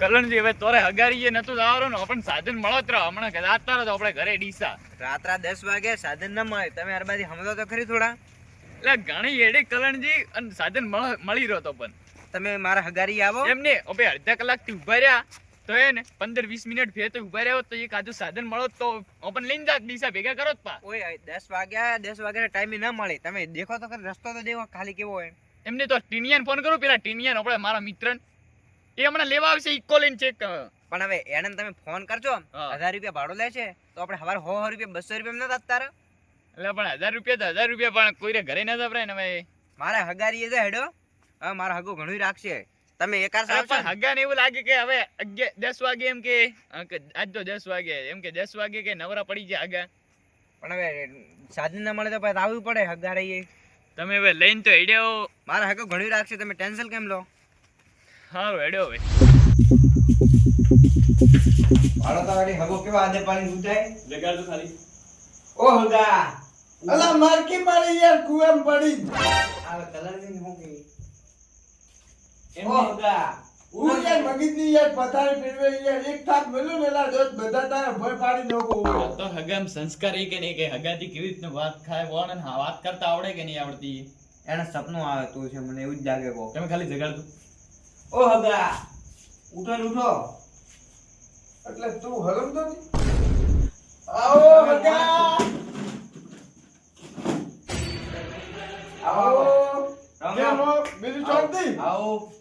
કલણજી હવે તોરે હગારીએ નતો જવાનું ને પણ સાધન મળો જ રહો. હમણાં કદાચ તારો તો આપણે ઘરે ડીસા. રાત્રા દસ વાગે સાધન ન મળે. તમે અરબાથી સમજો તો ખરી થોડા. એટલે ઘણી એડે કલણજી અને સાધન મળી રહ્યો તો પણ. તમે મારા હગારી આવો. એમને હવે અડધા કલાકથી ઊભા રહ્યા તો એ ને પંદર વીસ મિનિટ ફેર તો ઊભા રહ્યો તો એક આજુ સાધન મળો તો ઓપન લઈને જાત ડીસા ભેગા કરો જ પા. ઓય દસ વાગ્યા દસ વાગ્યા ટાઈમે ન મળે. તમે દેખો તો રસ્તો તો દેખો ખાલી કેવો હોય. એમને તો ટીનિયાને ફોન કરું પેલા ટીનિયાન આપણે મારા મિત્રને. એ હમણાં લેવા આવશે ઇકો લઈને ચેક પણ હવે એને તમે ફોન કરજો. હજાર રૂપિયા ભાડું લે છે તો આપણે હવાર સો રૂપિયા બસો રૂપિયા નતા આપતા એટલે પણ હજાર રૂપિયા તો હજાર રૂપિયા પણ કોઈને ઘરે ના જપરાય ને ભાઈ મારા હગારી છે હેડો. હવે મારા હગો ઘણું રાખશે. તમે એકાર સાહેબ પણ હગાને એવું લાગે કે હવે દસ વાગે એમ કે આજ તો દસ વાગે એમ કે દસ વાગે કે નવરા પડી જાય હગા. પણ હવે સાધન ના મળે તો પછી આવવું પડે હગારી તમે હવે લઈને તો હેડ્યો મારા હગો ઘણું રાખશે તમે ટેન્શન કેમ લો? સારું હેડ્યો હવે. હાલો તો હગો કેવા આદે પાણી ઉઠાય? જગાડ તો ખાલી. ઓ હગા. અલા મારકી મારી યાર કુએમ પડી. આ કલરની હું કે એમ ઓ હગા. હું યાર મગજની યાર પથારી ફેરવે યાર. એક થાપ મળ્યું ને જોત બધા તારા ભય પાડી નાખો. તો હગામ સંસ્કાર એ કે નહીં કે હગાથી કેવી રીતના વાત ખાય બોલ ને વાત કરતા આવડે કે નહીં આવડતી? એને સપનું આવે તું છે મને એવું જ લાગે કો તમે ખાલી જગાડ દો ઓ હગા ઉઠો ને ઉઠો. એટલે તું હલમતો નહીં? આવો હગા આવો. રામ. બીજું શાંતિ? આવો.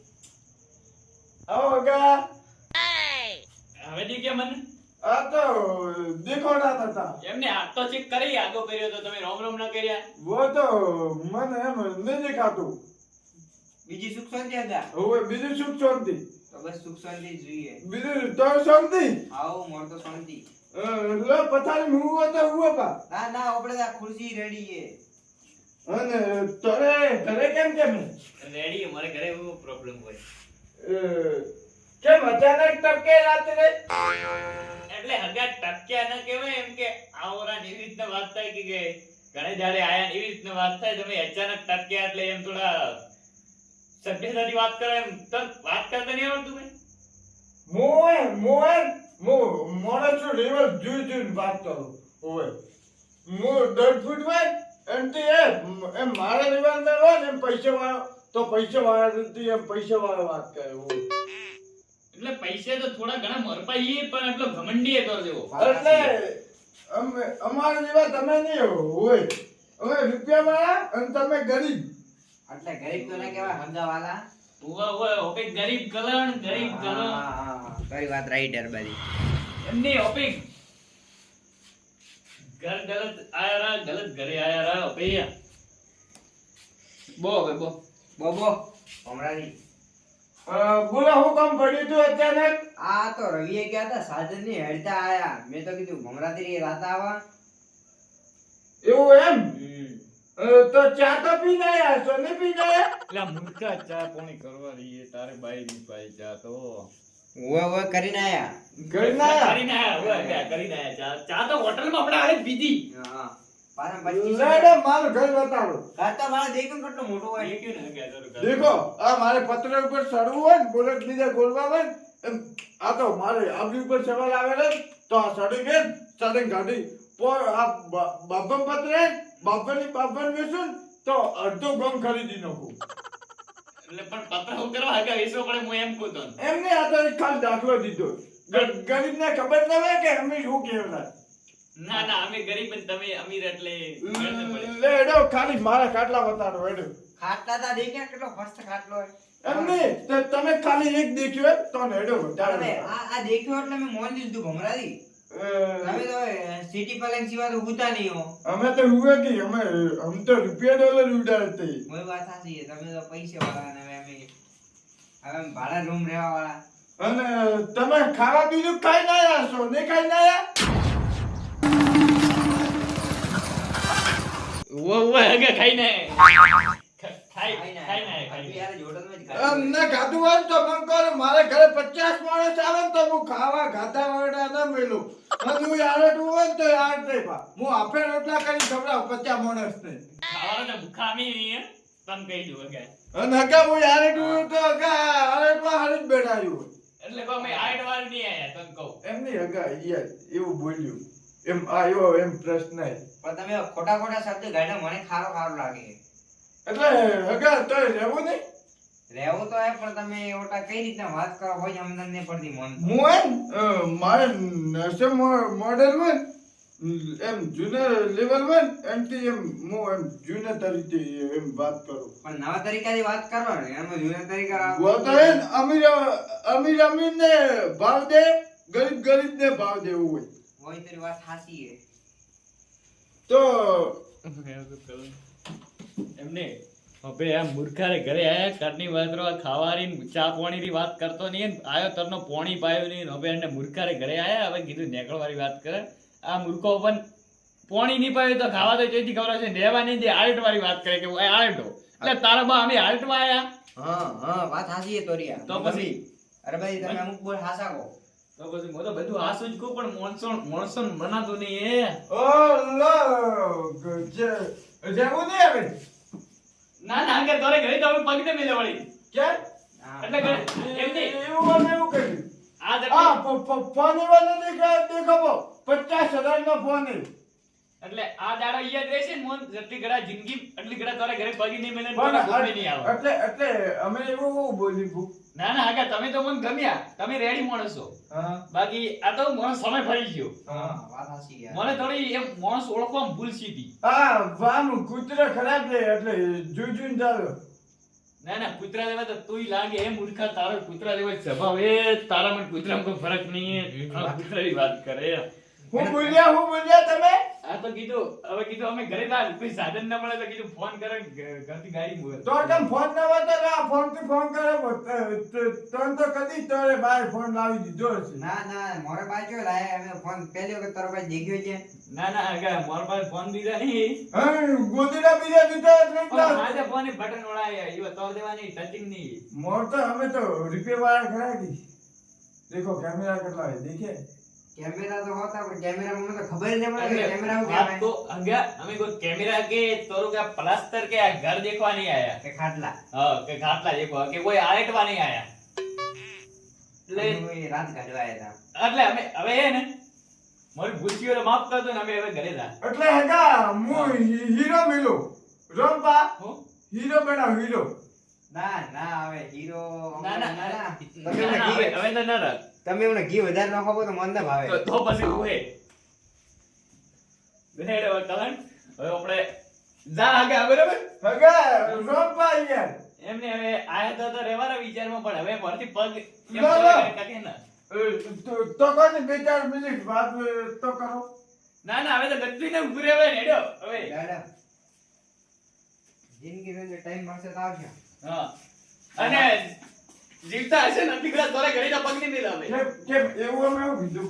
આવો હગા હવે દી કે મને? આ તો દેખોડા થતા. એમને હાથ તો ચેક કરી આગો કર્યો તો તમે રોમ રોમ ના કર્યા. વો તો મને એમ નહીં દેખાતું. બીજી સુખ શાંતિ હતા હવે બીજું સુખ શાંતિ. તો બસ સુખ શાંતિ જોઈએ. બીજું તો શાંતિ. આવો મોર તો શાંતિ. એટલે પથારી હુવો તો હું પા. ના ના આપણે આ ખુરશી રેડી છે. અને તને ઘરે કેમ કેમ? રેડી મારે ઘરે એવો પ્રોબ્લેમ હોય. કેમ અચાનક ટપકે રાત્રે? એટલે હગા ટક્યા ન કહેવાય એમ કે આવરા એવી રીતના વાત થાય કે ઘરે ઘણે જાડે આયા એવી રીતના વાત થાય તમે અચાનક ટક્યા એટલે એમ થોડા સભ્યતાથી વાત કરે એમ. તો વાત કરતા નહીં આવડતું ભાઈ મોય મોય મો મોણસો લેવલ જોઈ જોઈને વાત કરો. ઓય મો દોઢ ફૂટ હોય એમ તે એમ એમ મારા લેવલમાં હોય એમ પૈસા વાળો તો પૈસા વાળા એમ પૈસા વાળો વાત કરે હોય એટલે પૈસે તો થોડા ઘણા મરપાઈએ પણ એટલો ઘમંડી હતો જેવો એટલે અમે અમારા જેવા તમે નહીં હોય અમે રૂપિયા વાળા અને તમે ગરીબ. એટલે ગરીબ તો ના કહેવાય હગા વાલા ઉવા ઉવા ઓપે ગરીબ ગલણ ગરીબ ગલણ તારી વાત રાઈટ યાર બારી એમની ઓપે ઘર ગલત આયા રા ગલત ઘરે આયા રા ઓપે બો હવે બો. બો હમણાંની અ, બોલો હું કામ પડ્યું તું અચાનક આ તો રવિએ ગયા હતા સાજનની હેડતા આયા. મેં તો કીધું ભમરાતી રાત આવા. એવું એમ? તો ચા તો પીને ગયા છો ને પીને ગયા એટલે મૂર્ખા ચા પોણી કરવા રહીએ તારે બાઈ ની પાઈ ચા તો. ઉવે ઉવે કરીને આયા. કરીને આયા? કરીને આયા ગયા કરીને આયા ચા. ચા તો હોટલમાં આપણે હારે જ પીધી. હા મારું ઘર બતાવો ખાતા મારા દેખો કેટલો મોટો હોય. એ કેવું ને ગયા તારું ઘર? દેખો આ મારે પત્ર ઉપર ચડવું હોય ને બુલેટ બીજા ગોળવા હોય એમ આ તો મારે આબરી ઉપર સવાલ આવેલો તો આ સડી ગઈ સડી ગાડી. પર આ બ- બાબમ પત્રે બાબરની બાબન વેચું ને, તો અડધો ગમ ખરીદી નાખું. એટલે પણ પત્ર હું કરવા આગળ વેચવો પડે હું એમ કહું તો એમને આ તો ખાલી દાખલો દીધો. ગરીબ ગરીબને ખબર ન હોય કે અમે શું કહેવાય ના ના અમે ગરીબ ને તમે અમીર એટલે ન લેડો ખાલી મારા ખાટલા બતાડો હેડો. ખાટલા તા દેખ્યા કેટલો મસ્ત ખાટલો હોય. એમને તમે ખાલી એક દેખ્યો તો નેડો બતાડો. આ આ દેખ્યો એટલે મેં મોન લીધું ભમરાથી તમે તો સિટી પલંગ સિવાય તો ઉતા નહીં હો. અમે તો હુએ કે અમે હમ તો રૂપિયા ડોલર ઉડાડતે કોઈ વાત સાચી છે તમે તો પૈસા વાળા ને હવે અમે હવે અમે ભાડા રૂમ રહેવા વાળા. અને તમે ખાવા બીજું ખાઈ ના આયા છો? ને ખાઈ ના આયા? ઉવા ઉવા આગળ ખાઈને. અમને ખાધું હોય તો મને કહો મારે ઘરે પચાસ માણસ આવે તો હું ખાવા ખાધા વાળા ના મેલું. હું યાર હોય તો યાર નહીં પા હું આપે રોટલા કરી ખવડાવ પચાસ માણસ ને ખાવાનું તો ભૂખા નહીં, તમે કહી દો આગળ. અને હકા હું યાર તો હકા હારે જ બેઠાયું એટલે કહો અમે આઠ વાર નહીં આયા તને કહું. એમની હગા યાર એવું બોલ્યું. એમ આવ્યો એમ પ્રશ્ન પણ તમે ખોટા ખોટા શબ્દ ગાડ્યા મને ખારો ખારો લાગે એટલે હગા તો રહેવું નહીં. રહેવું તો હે પણ તમે ઓટા કઈ રીતના વાત કરો? હોય અમને નહીં પડતી મન હું એમ? મારે નર્સે મોડેલ હોય એમ જુનિયર લેવલ હોય એમથી એમ હું એમ જુનિયર તરીકે એમ વાત કરું. પણ નવા તરીકાની વાત કરો ને એમ જુનિયર તરીકા હું તો એમ અમીર અમીર અમીરને ભાવ દે ગરીબ ગરીબને ભાવ દેવો હોય. હોય તેરી વાત સાચી હે. તો એમને હવે આ મૂર્ખારે ઘરે આયા ઘરની વાતરો ખાવાની ચા પાણીની વાત કરતો નહીં ને આયો તરનો પોણી પાયો નહીં ને હવે એને મૂર્ખારે ઘરે આયા હવે કીધું નેકળવાની વાત કરે. આ મૂર્ખો પણ પોણી નહીં પાયો તો ખાવા તો ચોથી ખબર છે લેવા નહીં દે આલ્ટ વાળી વાત કરે કે આલ્ટો. એટલે તારા બા અમે આલ્ટમાં આયા. હા હા વાત સાચી તો રિયા તો પછી? અરે ભાઈ તમે અમુક બોલ હાસા કહો તો પછી મો તો બધું હાસું જ કહું પણ મોણસો મોણસો મનાતું નહીં એ. ઓ લો જે જેવું નહીં હવે ના ના કે તારે ઘરે તો પગ પગને મેલે વળી કે એટલે ઘરે. એમ નહીં. એવું અમે એવું કર્યું આ આ ફોન વાળો દેખા દેખાવો. પચાસ હજાર નો ફોન એટલે આ દાડો યાદ રહેશે મોન જેટલી ઘડા જિંદગી એટલી ઘડા તારે ઘરે પગી નહીં મેલે પણ તારા નહીં આવે. એટલે એટલે અમે એવું એવું બોલી ભૂ ના ના આગળ તમે તો મને ગમ્યા. તમે રેડી માણસ. છો બાકી આ તો મને સમય ફરી ગયો. મને થોડી એમ માણસ ઓળખવામાં ભૂલ સીધી હા વાનું કૂતરો ખરાબ લે એટલે જુજુન ચાલો. ના ના કૂતરા લેવા તો તુંય લાગે એ મૂર્ખા તારો કૂતરા લેવા સ્વભાવ. એ તારા મને કૂતરામાં કોઈ ફરક નહીં આ કૂતરાની વાત કરે. હું બોલ્યા હું બોલ્યા તમે? આ તો કીધું હવે કીધું અમે ઘરે ના કોઈ સાધન ના મળે તો કીધું ફોન કરે ઘરથી ગાડી મોકલે. તો તમ ફોન ના વાતો ના ફોનથી ફોન કરે તન તો કદી તોરે બાય ફોન લાવી દીધો છે ના ના મોરે બાજુ લાય? અમે ફોન પહેલી વખત તારો ભાઈ દેખ્યો છે. ના ના આગળ મારા પાસે ફોન બીજા નહીં હે ગોદડા બીજા દીધા એટલે આજે ફોન બટન ઓળાય ઈવો તો દેવાની ટચિંગ નહીં મોર તો અમે તો રિપેર વાળા ખરા કી દેખો કેમેરા કેટલા દેખે? કેમેરા તો હોતા પણ કેમેરા મને તો ખબર જ નહીં પડે કેમેરા હું કહેવાય. તો આગળ અમે કોઈ કેમેરા કે તોરો કે પ્લાસ્ટર કે આ ઘર દેખવા નહીં આયા. કે ખાટલા. હા કે ખાટલા દેખવા કે કોઈ આલેટવા નહીં આયા. એટલે રાત કાઢવા આયા હતા એટલે અમે હવે હે ને મારી ભૂલકીઓને માફ કરજો ને અમે હવે ઘરે જા. એટલે હેગા હું હીરો મિલો. રોમ્પા હીરો બેડા હીરો. ના ના હવે હીરો ના ના ના, ના ના. ના, ના, હવે તો ના રાખ. તમે એમને ઘી વધારે નાખો તો મને ના ભાવે. તો તો પછી હું હે કલન. હવે આપણે જા આગળ બરાબર? હેગા રોપ યાર. એમને હવે આયા તો રેવાના વિચારમાં પણ હવે પરથી પગ ના, તો- તો કોને બે ચાર મિનિટ વાત તો કરો. ના ના હવે તો ગદ્દી ને ઉભરે હવે. રેડો હવે દાદા જિંદગી ટાઈમ મળશે તો આવશે હા. અને જીવતા હશે ને ઘણા તોરે ઘડીના પગની નહીં લાવે. કેમ એવું અમે એવું કીધું?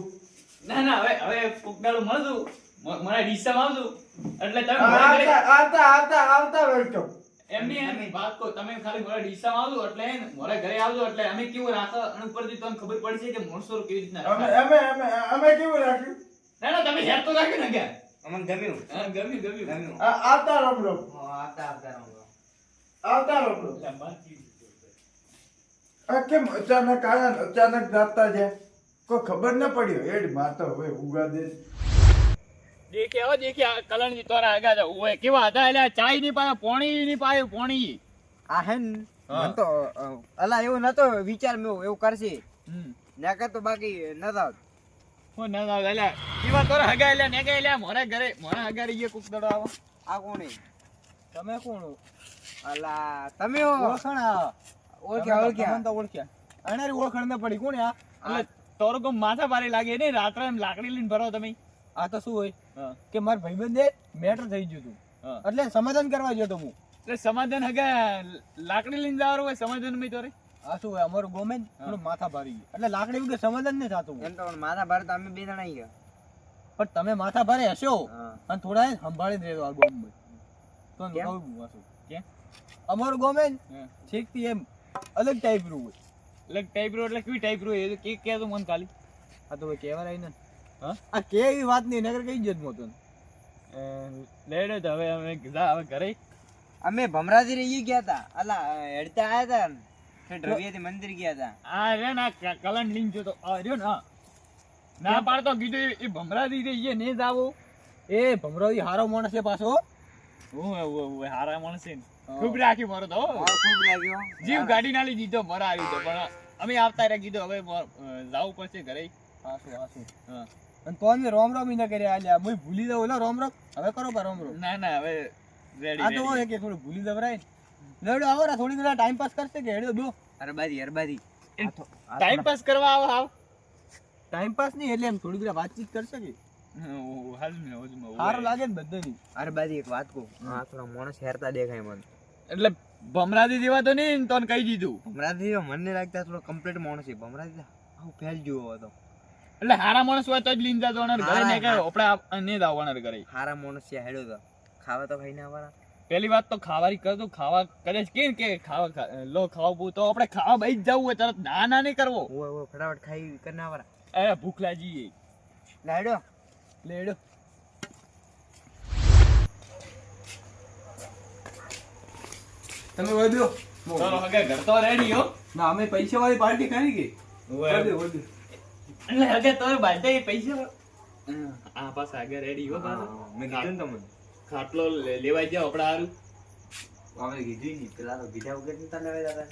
ના ના હવે હવે ફૂકડાળું મળતું. મ- મારા ડીસામાં આવતું. એટલે તમે આવતા આવતા આવતા આવતા વેલકમ એમની એમની વાત કહો તમે ખાલી મારા ડીસામાં આવજો એટલે મારા ઘરે આવજો એટલે અમે કેવું રાખો અને ઉપરથી તમને ખબર પડશે કે મોણસો કેવી રીતના અમે અમે અમે અમે કેવું રાખ્યું? ના ના તમે હેર તો રાખ્યું ને કે અમને ગમ્યું. હા ગમ્યું ગમ્યું. ગમ્યું. આવતા રમ રમ હા, આવતા આવતા રમ આવતા રમ રમ બાકી- આ કેમ અચાનક આયા અચાનક જાતા છે કોઈ ખબર ન પડ્યો એડ માતો હવે ઉગા દે. દેખે હો દેખે કલણજી તોરા આગા જા ઓય કેવા હતા? એટલે ચાઈ ચાય પાય પોણી ની પાય પોણી આ હે ને તો અલા એવું નતો વિચાર મેં એવું કરશે. નાકર તો બાકી નતા હું ના ના એટલે કેવા તોરા આગા? એટલે ને કે એટલે મોરા ઘરે મોરા આગા રહીએ કુક દડો આવો. આ કોણે તમે કોણ અલા તમે હો? ઓળખાણ ઓળખ્યા ઓળખ્યા. તો ઓળખ્યા. અનારી ઓળખાણ ન પડી. કોણ આ? તારો કોમ માથા ભારે લાગે ને રાત્રે એમ લાકડી લઈને ભરો તમે. આ તો શું હોય? કે મારા ભાઈબંધે મેટર થઈ ગયું હતું. એટલે સમાધાન કરવા ગયો તો હું. એટલે સમાધાન હગે લાકડી લઈને જવાનું હોય સમાધાન મેં તો રે. આ શું હોય? અમારું ગોમેન થોડું માથા ભારી ગયું. એટલે લાકડી વગર સમાધાન નહીં થતું. એમ તો માથા ભારે ભારત અમે બે જણા ગયા. પણ તમે માથા ભારે હશો અને થોડા સંભાળી સંભાળીને રહેજો આ ગોમ તો. કેમ? અમારું ગોમેન ઠીકથી એમ અલગ ટાઈપ રૂ હોય. અલગ ટાઈપ રૂ એટલે કેવી ટાઈપ રૂ એ કે કે તો મન ખાલી. આ તો ભાઈ કહેવા ને હા? આ કે એવી વાત નહીં નગર કઈ જ મોતો લેડે તો હવે અમે કીધા હવે ઘરે. અમે ભમરાજી રહી ગયા હતા. અલા હેડતા આવ્યા હતા રવિયાથી મંદિર ગયા હતા. આ રે ના કલન લિંક જોતો. આ રહ્યો ના ના પાડતો કીધું એ- એ ભમરા ને જ એ ભમરાજી હારો માણસ છે પાછો. હું હારા માણસે ને. ખૂબ રાખ્યું મારો તો ખૂબ રાખ્યો. જીવ ગાડી ના લઈ દીધો મરા આવી તો પણ અમે આવતા રહ્યા કીધું હવે જવું પડશે ઘરે. હાસુ હાસુ હા. અને રોમ રોમ ઈ કર્યા આલ્યા મુઈ ભૂલી દઉં ઓલા રોમ રોમ હવે કરો પર રોમ રોમ ના ના હવે રેડી આ તો હોય કે થોડું ભૂલી દવરાય લેડો આવો રા થોડી દેર ટાઈમ પાસ કરશે કે હેડો દો અરબાદી અરબાદી ટાઈમ પાસ કરવા આવો આવ. ટાઈમ પાસ નહીં એટલે એમ થોડી દેર વાતચીત કરશે કે. હાલ ને હોજમાં હોય. સારું લાગે ને બધાની અરબાદી એક વાત કહું. આ થોડા માણસ હેરતા દેખાય મને. એટલે ભમરાજી જેવા તો નહીં તો કહી દીધું. ભમરાજી મને લાગતા થોડો કમ્પ્લીટ માણસ છે. ભમરાથી આવું ફેલ જેવો હતો એટલે હારા માણસ હોય તો જ લીન જતો ઘરે હારા, ને કે આપણે ને જ આવવાના ઘરે. હારા માણસ છે હેડો તો. ખાવા તો ખાઈને આવવાના. પહેલી વાત તો ખાવાની કરતો ખાવા કદાચ કે કે ખાવા લો ખાવા તો આપણે ખાવા બઈ જવું હોય તરત ના ના નહીં કરવો. ફટાફટ ખાઈ કરીને આવવાના. એ ભૂખ લાગી લાડો લેડો તમે વધ્યો ચાલો હગે ઘર તો રેડી હો. ના અમે પૈસા વાળી પાર્ટી કરી કે વધ્યો વધ્યો એટલે હગે તો બાર્થડે પૈસા. આ પાસ આગળ રેડી હો. મેં કીધું ને તમને. ખાટલો લેવાઈ જાવ આપડા હારું. અમે કીધું નહીં પેલા તો કીધા વગર નતા લેવા દાદા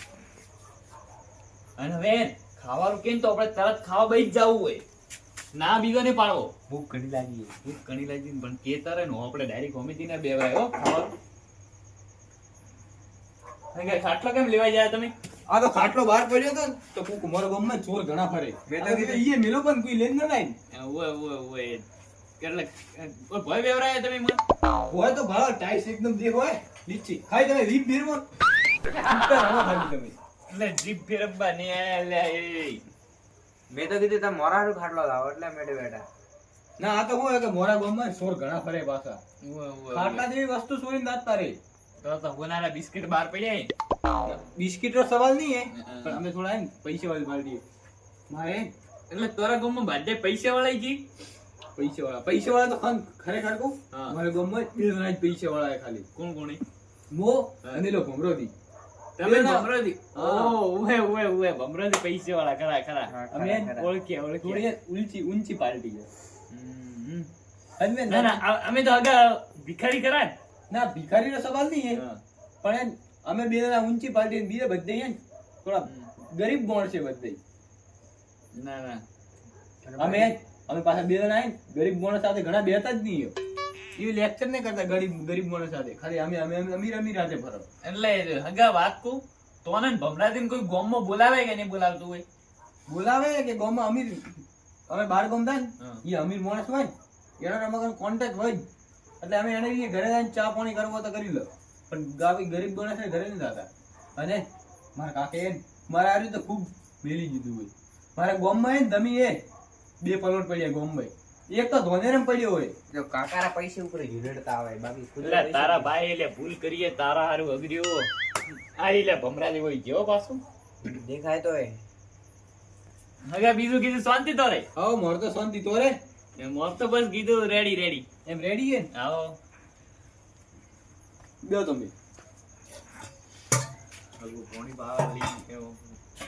અને હવે ખાવાનું કેમ તો આપણે તરત ખાવા બેસી જ જવું હોય. ના બીજો ને પાડવો. ભૂખ ઘણી લાગી ભૂખ ઘણી લાગી ને પણ કે તારે નો આપણે ડાયરેક્ટ હોમેથી ને બેવાય હો ખાવાનું. ખાટલો કેમ લેવા જાય તમે? આ તો ખાટલો બહાર પડ્યો હતો તો કુક મારો ગામમાં ચોર ઘણા ફરે. મેં તો કીધું. ઈએ મેલો પણ કોઈ લેન ન લાઈન ઓય ઓય ઓય કેટલે ભય વેવરાય તમે મને હોય તો ભાવ ટાઈસ એકદમ જે હોય લીચી. ખાઈ તમે રીપ ભીરમાં? ચૂપચાપ રહો ખાલી તમે. એટલે જીભ ફેરવવા ને એટલે એ. મેં તો કીધું તમે મોરાનું ખાટલો લાવો એટલે મેં બેઠા. ના આ તો હું હોય કે મોરા ગામમાં ચોર ઘણા ફરે પાછા. ખાટલા જેવી વસ્તુ ચોરીને દાંતતા રે તો તો હોનારા બિસ્કિટ બહાર પડ્યા બિસ્કિટનો સવાલ નહીં હે પણ અમે થોડા પૈસા વાળી પાર્ટી. મારે ને એટલે તારા ગામમાં બાધે પૈસા વાળા જી? પૈસા વાળા. પૈસા વાળા તો ખરેખર કહું. મારા ગામમાં બે જણા જ પૈસા વાળા ખાલી. કોણ કોણ? મો અને લો ભમરોદી તમે ના. ઓ ઉવે ઉવે ઉવે. ભમરાજી પૈસા વાળા. ખરા ખરા. અમે ને થોડી ઓળખ્યા ઊંચી ઊંચી પાર્ટી છે. અને ના ના અમે તો આગળ ભિખારી કરા ને ના ભિખારીનો સવાલ નહીં પણ અમે બે જણા ઊંચી પાર્ટી બીજા બધે હે થોડા ગરીબ ગોણ છે બધે ના ના. અમે અમે પાછા બે જણા ગરીબ ગોણ સાથે ઘણા બેતા જ નહીં એ લેક્ચર નહીં કરતા ગરીબ ગરીબ ગોણ સાથે. ખાલી અમે અમે અમે અમીર અમીર સાથે ફરો. એટલે હગા વાત કહું તો ને ભમરાજીને કોઈ ગામમાં બોલાવે કે નહીં બોલાવતું હોય? બોલાવે કે ગોમમાં અમીર અમે બાર ગામ થાય ને એ અમીર માણસ હોય ને એનો અમારો કોન્ટેક્ટ હોય જ. એટલે અમે એને ઘરે જઈને ચા પાણી કરવો તો કરી લો. પણ ગાવી ગરીબ માણસ ને ઘરે નથી જતા અને મારા કાકે મારા હારું તો ખૂબ મેલી દીધું હોય. મારા ગોમમાં એ ને ધમી એ બે પલોટ પડ્યા ગામમાં. એક તો ધોનેરમ પડ્યો હોય. જો કાકાના પૈસા ઉપર ઝુલેડતા આવે બાકી તારા ભાઈ એટલે ભૂલ કરીએ તારા હારું અગર્યો આ એટલે ભમરાલી હોય જેવો પાછું. દેખાય તો એ. હગા બીજું કીધું શાંતિ તો રે. હવે મોર તો શાંતિ તો રે. એમ મોત તો બસ કીધું રેડી રેડી એમ રેડી હે ને? આવો. દો તમે. હગું પોણી પાવા લઈ એવો.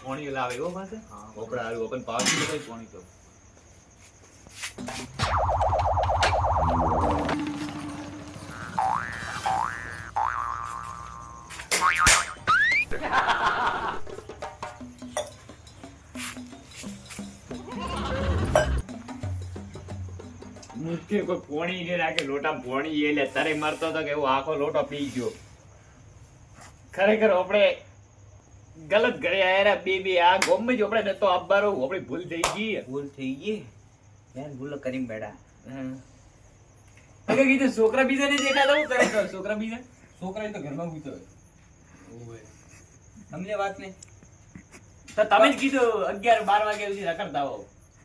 પોણી લાવે એવો પાસે? હા ઓપડા હારું ઓપન પાવા ભાઈ પોણી તો મુખ્ય કોઈ પોણી ને રાખે લોટા પોણી એ લે તારે મરતો હતો કે એવો આખો લોટો પી ગયો. ખરેખર આપણે ગલત ઘરે આયા બે બે આ ગમે જ આપણે નતો આપવાનો આપણી ભૂલ થઈ ગઈ ભૂલ થઈ ગઈ? ધ્યાન ભૂલ કરીને બેઠા અગર કીધું છોકરા બીજા ને દેખાતા હું કરે તો? છોકરા બીજા? છોકરા તો ઘરમાં ગુતો હોય. સમજે વાત નહીં તો તમે જ કીધું અગિયાર બાર વાગ્યા સુધી રખડતા હો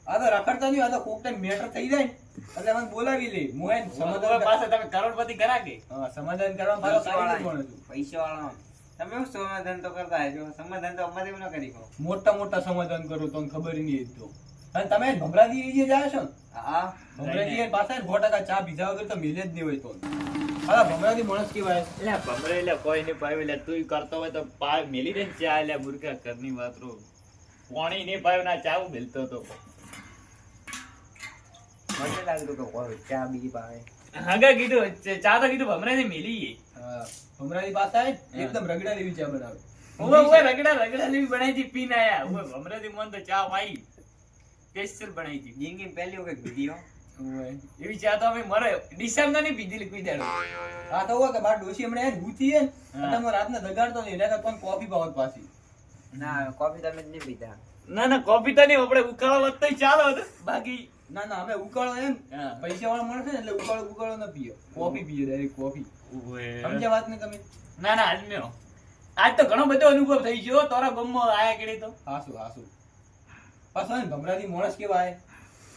આ તો રખડતા નહીં આ તો કોક ટાઈમ મેટર થઈ જાય ને. એટલે મને બોલાવી લે. હું એને સમાધાન પાસે તમે કરોડપતિ કરા કે? હા, સમાધાન કરવા મારો પૈસા કોણ વાળા પૈસા વાળા તમે શું સમાધાન તો કરતા હજો સમાધાન તો અમારે ન કરી મોટા મોટા સમાધાન કરો તો ખબર નહીં તો. અને તમે ભમરાજી વિજય જાય છો હા. ભમરાજી એ પાછા સો ટકા ચા પીધા વગર તો મિલે જ નહીં હોય તો. હા ભમરાજી માણસ કેવાય એટલે ભમરે એટલે કોઈ નહીં પાવે એટલે તું કરતો હોય તો પાય મિલી દે ને ચા. એટલે મૂર્ખા ઘરની વાત રો કોણી નહીં પાયું ના ચાવ મેલતો તો મને લાગતું કે કોઈ ચા બીજી પાવે આગળ કીધું ચ- તો કીધું ભમરે થી મેલી હા, ભમરાજી પાછા આય ને એકદમ રગડા જેવી ચા બનાવે રાતના દગાડતો કોફી પાવત પાછી ના કોફી તમે નહીં પીતા ના ના કોફી તો નહીં આપણે ઉકાળો તોય ચાલો. બાકી ના ના અમે ઉકાળો એમ. પૈસા વાળા મળે છે ને એટલે ઉકાળો ઉકાળો ન પીએ. કોફી પીએ ડાયરેક્ટ કોફી. સમજ્યા વાત ને તમે? ના ના આજમ્યો આજ તો ઘણો બધો અનુભવ થઈ ગયો તારા ગમો આયા કેડી તો. હાસુ હાસુ. પાછો ને ભમરાજી માણસ કેવાય.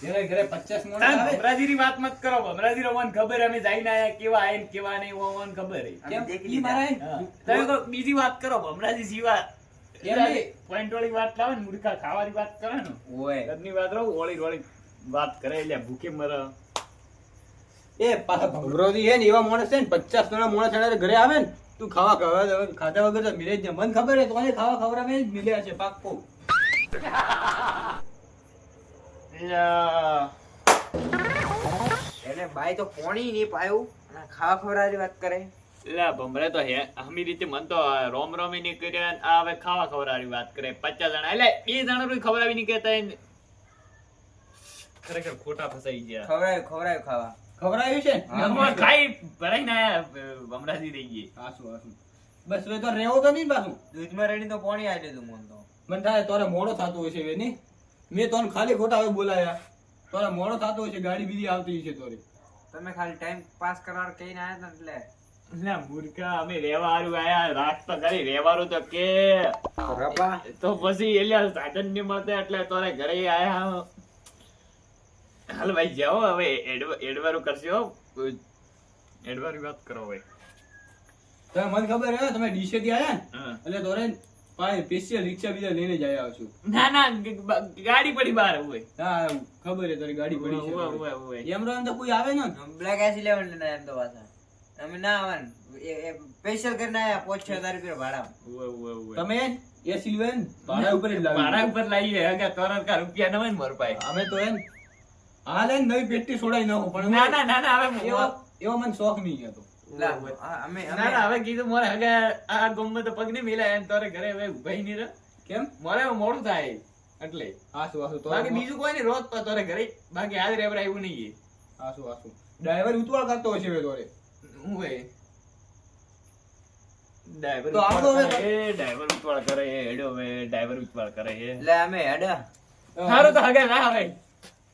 જેના ઘરે પચાસ માણસ તાન આવે. ભમરાજીની વાત મત કરો ભમરાજી રોમન ખબર અમે જઈને આયા કેવા આયા ને કેવા નહીં ખબર ઈ મારા. ને, તમે તો બીજી વાત કરો ભમરાજી જીવા પોઈન્ટ વાળી વાત લાવે ને મુર્ખા ખાવાની વાત કરે ને. ઓય. ઘરની વાત રહો ઓળી રોળી વાત કરે એટલે ભૂખે મર. એ પાછા ભમરોજી છે ને એવા માણસ છે ને પચાસ જણા માણસ એના ઘરે આવે ને તું ખાવા ખાવા ખાધા વગર તો મિલે જ મને ખબર હે તોને ખાવા ખવડાવે જ મિલ્યા છે પાક્કો. એટલે ભાઈ તો પોણી નહીં પાયું અને ખાવા ખવડાવવાની વાત કરે. લે ભમરે તો હે હમી રીતે મન તો રોમ રોમી ની કર્યા આ હવે ખાવા ખવડાવવાની વાત કરે. પચાસ જણા એટલે બે જણા ખવડાવી નહીં કહેતા. ખરેખર ખોટા ફસાઈ ગયા. ખવડાવ્યું ખવડાવ્યું ખાવા. ખવડાવ્યું છે હમણાં ખાઈ ભરાઈ ના ભમરાજી રહી ગઈ. આસુ આસુ બસ હવે તો રહેવો તો નહીં પાછું? દૂધમાં રેડી તો પાણી આવી દેતું મન તો. મને થાય તોરે મોડો થતો હોય છે વેની મેં તને ખાલી ખોટા હવે બોલાયા. તોરે મોડો થતો હશે ગાડી બીજી આવતી છે તોરે. તમે ખાલી ટાઈમ પાસ કરવા કહીને આવ્યા ને એટલે. ના મૂર્ખા અમે રહેવા હારું આયા રાત તો કરી રહેવાનું તો કે. તો પછી એટલે સાધન નહીં મળતા એટલે તોરે ઘરે આયા હાલ ભાઈ જાઓ હવે એડવ- એડવારું કરશો? એડવારી વાત કરો હવે તમે મને ખબર હે તમે ડીશે થી આયા ને? હા. એટલે તોરે પાસે સ્પેશિયલ રિક્ષા બીજા લઈને જઈ આવ્યા છું. ના ના ગાડી પડી બહાર હોય હા ખબર હે તારી ગાડી પડી છે. એમ તો કોઈ આવે ને બ્લેક એસી લેવન લઈને આવ્યા એમ તો પાછા. અમે ના આવન સ્પેશિયલ કરીને આયા પાંચ છ હજાર રૂપિયા ભાડા. તમે એ સિલ્વન ભાડા ઉપર જ લાવી ભાડા ઉપર લાવીએ હગા તોરણ કા રૂપિયા ન હોય ને મારા પાસે. અમે તો એમ હાલ નવી પેટી છોડાઈ નાખો પણ ના ના ના ના હવે એવો એવો મને શોખ નહીં હતો. ના ના હવે કીધું મારે હવે આ ગમે તો પગ નહીં મિલાય એમ તારે ઘરે હવે ઉભાઈ નહીં રહે. કેમ? મારે મોડું થાય એટલે. હાસુ હાસુ તો બાકી બીજું કોઈ નહીં રોજ તો તારે ઘરે બાકી આજ રેવરા એવું નહીં હાસુ હાસુ. ડ્રાઈવર ઉતવાળ કરતો હશે હવે તોરે. હું ભાઈ ડ્રાઈવર તો આપણો હવે- ઉતવાળ કરે, ડ્રાઈવર ઉતવાળ કરે હે, હેડો હવે ડ્રાઈવર ઉતવાળ કરે હે. એટલે અમે હેડા. સારું તો હગે ના હવે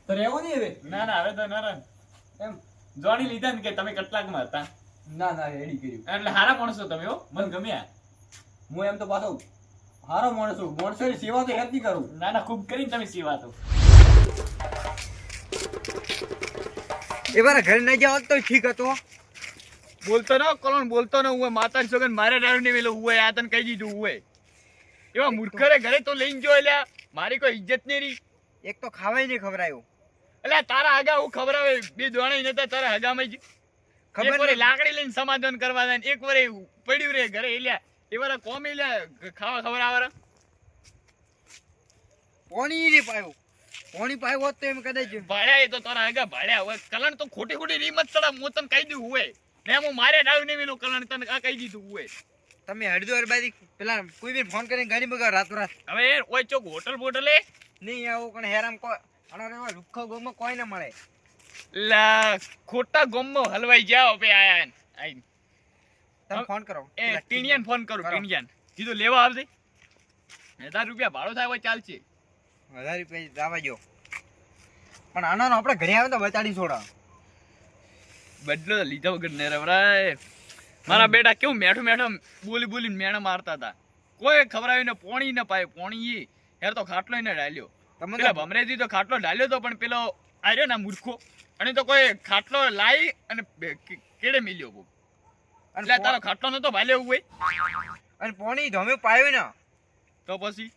તો રહેવું નહીં હવે? ના ના હવે તો ના રહે. એમ? જોણી લીધા ને કે તમે કેટલાકમાં હતા? ના ના રેડી કર્યું. એટલે હારા માણસો તમે હો. મને ગમ્યા. હું એમ તો પાછો હારો માણસ છું. માણસોની સેવા તો હેરથી કરું. ના ના ખૂબ કરીને તમે સેવા તો. એ મારા ઘરે નહીં જાવ તો ઠીક હતો. બોલતો ન કોણ બોલતો ન હું માતા સોગન મારે દારૂ નહીં મેલો. હું આ તને કહી દીધું હું એવા મૂર્ખરે ઘરે તો લઈને જો એટલે મારી કોઈ ઇજ્જત નહીં રહી. એક તો ખાવાય નહીં ખવડાયું. એટલે તારા આગા હું ખબર આવે બે દોણાઈ નતા તારા હગામાં જ ખબર લાકડી લઈને સમાધાન કરવા જાય એક વરે પડ્યું રે ઘરે એલ્યા એ વાળા કોમ એલ્યા ખાવા ખબર આવે પોણી રે પાયો પોણી પાયો હોત તો એમ કદાચ ભાડ્યા એ તો તારા આગા ભાડ્યા હવે કલણ તો ખોટી ખોટી રીમત ચડા હું તને કહી દઉં હોય. ને હું મારે ડાયું નહીં મેલું કલણ તને આ કહી દીધું હોય. તમે હળદુવાર બાજુ પેલા કોઈ બી ફોન કરીને ગાડી બગાડ રાત રાત હવે ઓય ચોક હોટલ બોટલે? નહીં આવું પણ હેરામ કોઈ અને એવા લુખ્ખો ગોમાં કોઈ ના મળે? લા ખોટા ગમમાં હલવાઈ જાઓ બે આયા આઈને આઈ. તમે ફોન કરો. એ ટીણિયાન ફોન કરું. ટીણિયાન. કીધું લેવા આવજે. હજાર રૂપિયા ભાડો થાય હોય ચાલશે. હજાર રૂપિયા દાવા જો પણ આનાનો આપણે ઘરે આવે તો બચાડી છોડા. બદલો લીધા વગર ને રવરાય. મારા બેટા કેવું મેઠું મેઠું બોલી બોલી મેણા મારતા હતા. કોઈ ખબરાવીને પોણી ન પાય પોણી યાર તો ખાટલો ને ડાલ્યો. પેલા ભમરેજી તો ખાટલો ડાલ્યો તો પણ પેલો આર્યો ના મૂર્ખો. અને તો કોઈ ખાટલો લાઈ અને કેડે મિલ્યો કોક. એટલે તારો ખાટલો નતો ભાલ્યો હોય. અને પોણી ધોમે પાયું ને. તો પછી?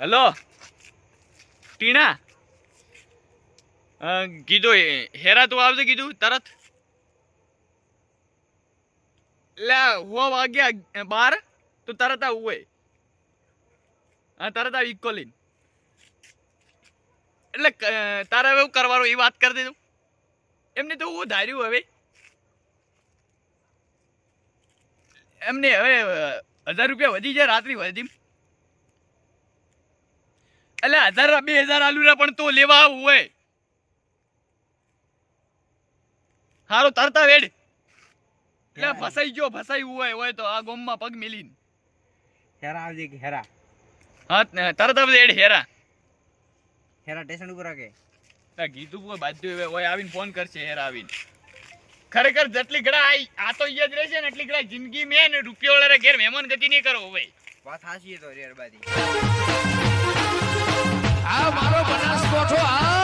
હેલો? ટીણા? કીધું હેરા તું આવજે કીધું તરત. લે હો વાગ્યા બાર તો તરત આવું હોય. તરત આવી ઇક્કો લઈને. એટલે તારે હવે એવું કરવાનું એ વાત કરી દેજો. એમને તો હું ધાર્યું હવે. એમને હવે હજાર રૂપિયા વધી જાય રાત્રિ વધી. એટલે હજાર બે હજાર આલુ પણ તો લેવા આવું હોય. હારો તરતા વેડ. એટલે ફસાઈ ગયો ફસાઈ હોય હોય તો આ ગોમમાં પગ મેલીને. હેરા આવજે કે હેરા. હા તરત જ એડ હેરા. હેરા સ્ટેશન ઉપર આગે. આ કીધું કોઈ બાજુ હવે હોય આવીને ફોન કરશે હેરા આવીને. ખરેખર જેટલી ઘડા આઈ આ તો જ રહેશે ને એટલી ઘડા જિંદગી મેં ને રૂપિયા વાળા ઘેર મહેમાન ગતિ નહીં કરો હવે. વાત હાસી તો રેર બાદી આ મારો બનાસકોઠો આ